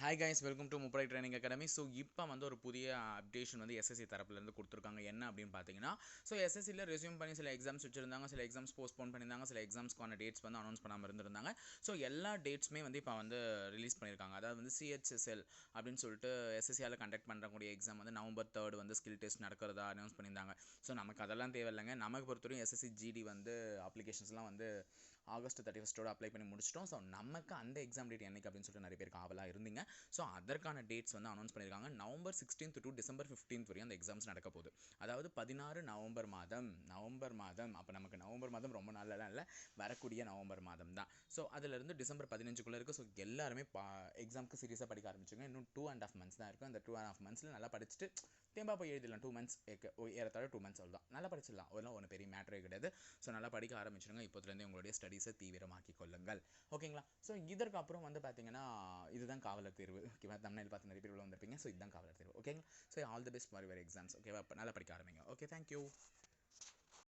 Hi guys welcome to முப்படை training academy so இப்போ வந்து ஒரு புதிய அப்டேஷன் வந்து எஸ்எஸ்சி தரப்புலேருந்து கொடுத்துருக்காங்க. என்ன அப்படின்னு பார்த்தீங்கன்னா ஸோ எஸ்எஸ்சியில் ரெசியூம் பண்ணி சில எக்ஸாம்ஸ் வச்சுருந்தாங்க சில எக்ஸாம்ஸ் போஸ்ட்போன் பண்ணியிருந்தாங்க சில எக்ஸாம்ஸ்க்கான டேட்ஸ் வந்து அனௌன்ஸ் பண்ணாமல் இருந்திருந்தாங்க. ஸோ எல்லா டேட்ஸுமே வந்து இப்போ வந்து ரிலீஸ் பண்ணியிருக்காங்க. அதாவது வந்து சிஹெச்எஸ்எல் அப்படின்னு சொல்லிட்டு எஸ்எஸ்சியால் கண்டக்ட் பண்ணக்கூடிய எக்ஸாம் வந்து நவம்பர் தேர்ட் வந்து ஸ்கில் டெஸ்ட் நடக்கிறதா அனௌன்ஸ் பண்ணியிருந்தாங்க. ஸோ நமக்கு அதெல்லாம் தேவையில்லைங்க. நமக்கு பொறுத்தவரைக்கும் எஸ்எஸ்சி ஜிடி வந்து அப்ளிகேஷன்ஸ்லாம் வந்து ஆகஸ்ட் தேர்ட்டி ஃபஸ்ட்டோட அப்ளை பண்ணி முடிச்சிட்டோம். ஸோ நமக்கு அந்த எக்ஸாம் டேட் என்னைக்கு அப்படின்னு சொல்லிட்டு நிறைய பேருக்கு ஆவலாக இருந்தீங்க. ஸோ அதற்கான டேட்ஸ் வந்து அனௌன்ஸ் பண்ணியிருக்காங்க. November sixteenth to December fifteenth வரையும் அந்த எக்ஸாம்ஸ் நடக்க போகுது. அதாவது பதினாறு நவம்பர் மாதம் நவம்பர் மாதம். அப்போ நமக்கு நவம்பர் மாதம் ரொம்ப நாளெல்லாம் இல்லை. வரக்கூடிய நவம்பர் மாதம் தான். ஸோ அதிலிருந்து டிசம்பர் பதினஞ்சுக்குள்ளே இருக்குது ஸோ எல்லாருமே பா எக்ஸாமுக்கு சீரியஸாக படிக்க ஆரம்பிச்சுங்க. இன்னும் டூ அண்ட் ஆஃப் மந்த்ஸ் தான் இருக்கும் அந்த டூ அண்ட் ஆஃப் மந்த்ஸில் நல்லா படிச்சுட்டு தேம்பா போய் எழுதிடலாம் டூ மந்த்ஸ் ஏறத்தாழ டூ மந்த்ஸ் அவ்வளோ நல்லா படிச்சிடலாம். அதெல்லாம் ஒன்றும் பெரிய மேட்டரே கிடையாது. ஸோ நல்லா படிக்க ஆரம்பிச்சிடுங்க. இப்போதுலேருந்து உங்களுடைய ஸ்டடீஸை தீவிரமாக்கி கொள்ளுங்கள். ஓகேங்களா ஸோ இதற்கு அப்புறம் வந்து பார்த்தீங்கன்னா இதுதான் காவலர் தேர்வு. ஓகேவா தமிழில் பார்த்து நிறைய பேர் உள்ள வந்திருப்பீங்க. ஸோ இதுதான் காவலர் தேர்வு. ஓகேங்களா so all the best for வேறு எக்ஸாம்ஸ் ஓகேவா நல்லா படிக்க ஆரம்பிங்க. Okay thank you